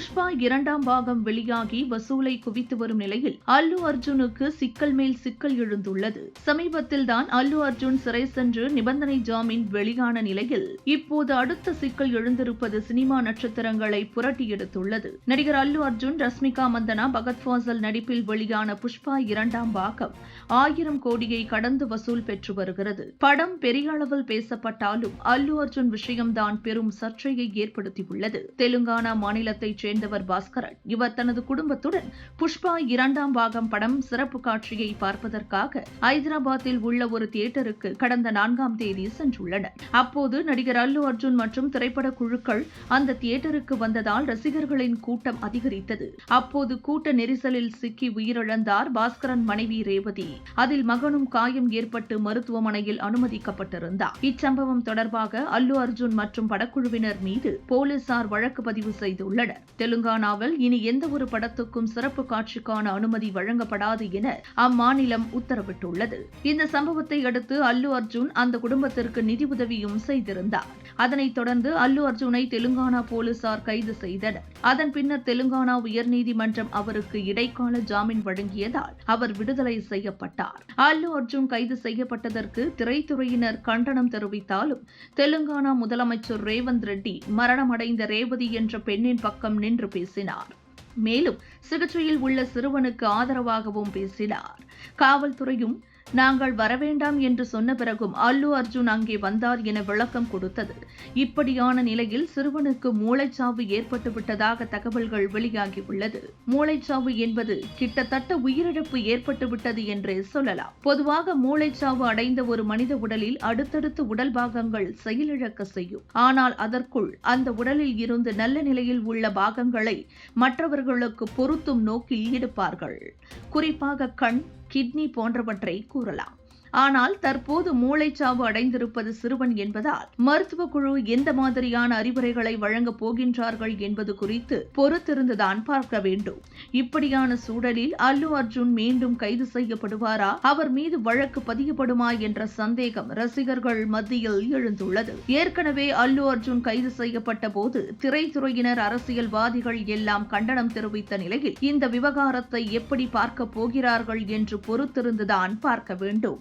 புஷ்பா இரண்டாம் பாகம் வெளியாகி வசூலை குவித்து வரும் நிலையில் அல்லு அர்ஜுனுக்கு சிக்கல் மேல் சிக்கல் எழுந்துள்ளது. சமீபத்தில் தான் அல்லு அர்ஜுன் சிறை சென்று நிபந்தனை ஜாமீன் வெளியான நிலையில் இப்போது அடுத்த சிக்கல் எழுந்திருப்பது சினிமா நட்சத்திரங்களை புரட்டி எடுத்துள்ளது. நடிகர் அல்லு அர்ஜுன் ரஷ்மிகா மந்தனா பகத் ஃபாசல் நடிப்பில் வெளியான புஷ்பா இரண்டாம் பாகம் ஆயிரம் கோடியை கடந்து வசூல் பெற்று வருகிறது. படம் பெரிய அளவில் பேசப்பட்டாலும் அல்லு அர்ஜுன் விஷயம்தான் பெரும் சர்ச்சையை ஏற்படுத்தியுள்ளது. தெலுங்கானா மாநிலத்தைச் சேர்ந்தவர் பாஸ்கரன். இவர் தனது குடும்பத்துடன் புஷ்பா இரண்டாம் பாகம் படம் சிறப்பு காட்சியை பார்ப்பதற்காக ஐதராபாத்தில் உள்ள ஒரு தியேட்டருக்கு கடந்த நான்காம் தேதி சென்றுள்ளனர். அப்போது நடிகர் அல்லு அர்ஜுன் மற்றும் திரைப்பட குழுக்கள் அந்த தியேட்டருக்கு வந்ததால் ரசிகர்களின் கூட்டம் அதிகரித்தது. அப்போது கூட்ட நெரிசலில் சிக்கி உயிரிழந்தார் பாஸ்கரன் மனைவி ரேவதி. அதில் மகனும் காயம் ஏற்பட்டு மருத்துவமனையில் அனுமதிக்கப்பட்டிருந்தார். இச்சம்பவம் தொடர்பாக அல்லு அர்ஜுன் மற்றும் படக்குழுவினர் மீது போலீசார் வழக்கு பதிவு செய்துள்ளனர். தெலுங்கானாவில் இனி எந்த ஒரு படத்துக்கும் சிறப்பு காட்சிக்கான அனுமதி வழங்கப்படாது என அம்மாநிலம் உத்தரவிட்டுள்ளது. இந்த சம்பவத்தை அடுத்து அல்லு அர்ஜுன் அந்த குடும்பத்திற்கு நிதி உதவியும் செய்திருந்தார். அதனைத் தொடர்ந்து அல்லு அர்ஜுனை தெலுங்கானா போலீசார் கைது செய்தனர். அதன் பின்னர் தெலுங்கானா உயர்நீதிமன்றம் அவருக்கு இடைக்கால ஜாமீன் வழங்கியதால் அவர் விடுதலை செய்யப்பட்டார். அல்லு அர்ஜுன் கைது செய்யப்பட்டதற்கு திரைத்துறையினர் கண்டனம் தெரிவித்தாலும் தெலுங்கானா முதலமைச்சர் ரேவந்த் ரெட்டி மரணமடைந்த ரேவதி என்ற பெண்ணின் பக்கம் நின்று பேசினார். மேலும் சிகிச்சையில் உள்ள சிறுவனுக்கு ஆதரவாகவும் பேசினார். காவல்துறையும் நாங்கள் வரவேண்டாம் என்று சொன்ன பிறகும் அல்லு அர்ஜுன் அங்கே வந்தார் என விளக்கம் கொடுத்தது. இப்படியான நிலையில் சிறுவனுக்கு மூளைச்சாவு ஏற்பட்டு விட்டதாக தகவல்கள் வெளியாகியுள்ளது. மூளைச்சாவு என்பது கிட்டத்தட்ட உயிரிழப்பு ஏற்பட்டு விட்டது என்றே சொல்லலாம். பொதுவாக மூளைச்சாவு அடைந்த ஒரு மனித உடலில் அடுத்தடுத்து உடல் பாகங்கள் செயலிழக்க செய்யும். ஆனால் அதற்குள் அந்த உடலில் இருந்து நல்ல நிலையில் உள்ள பாகங்களை மற்றவர்களுக்கு பொருத்தும் நோக்கில் ஈடுபார்கள் குறிப்பாக கண் கிட்னி போன்றவற்றை கூறலாம். ஆனால் தற்போது மூளைச்சாவு அடைந்திருப்பது சிறுவன் என்பதால் மருத்துவ குழு எந்த மாதிரியான அறிவுரைகளை வழங்கப் போகின்றார்கள் என்பது குறித்து பொறுத்திருந்துதான் பார்க்க வேண்டும். இப்படியான சூழலில் அல்லு அர்ஜுன் மீண்டும் கைது செய்யப்படுவாரா? அவர் மீது வழக்கு பதியப்படுமா என்ற சந்தேகம் ரசிகர்கள் மத்தியில் எழுந்துள்ளது. ஏற்கனவே அல்லு அர்ஜுன் கைது செய்யப்பட்ட போது திரைத்துறையினர் அரசியல்வாதிகள் எல்லாம் கண்டனம் தெரிவித்த நிலையில் இந்த விவகாரத்தை எப்படி பார்க்க போகிறார்கள் என்று பொறுத்திருந்துதான் பார்க்க வேண்டும்.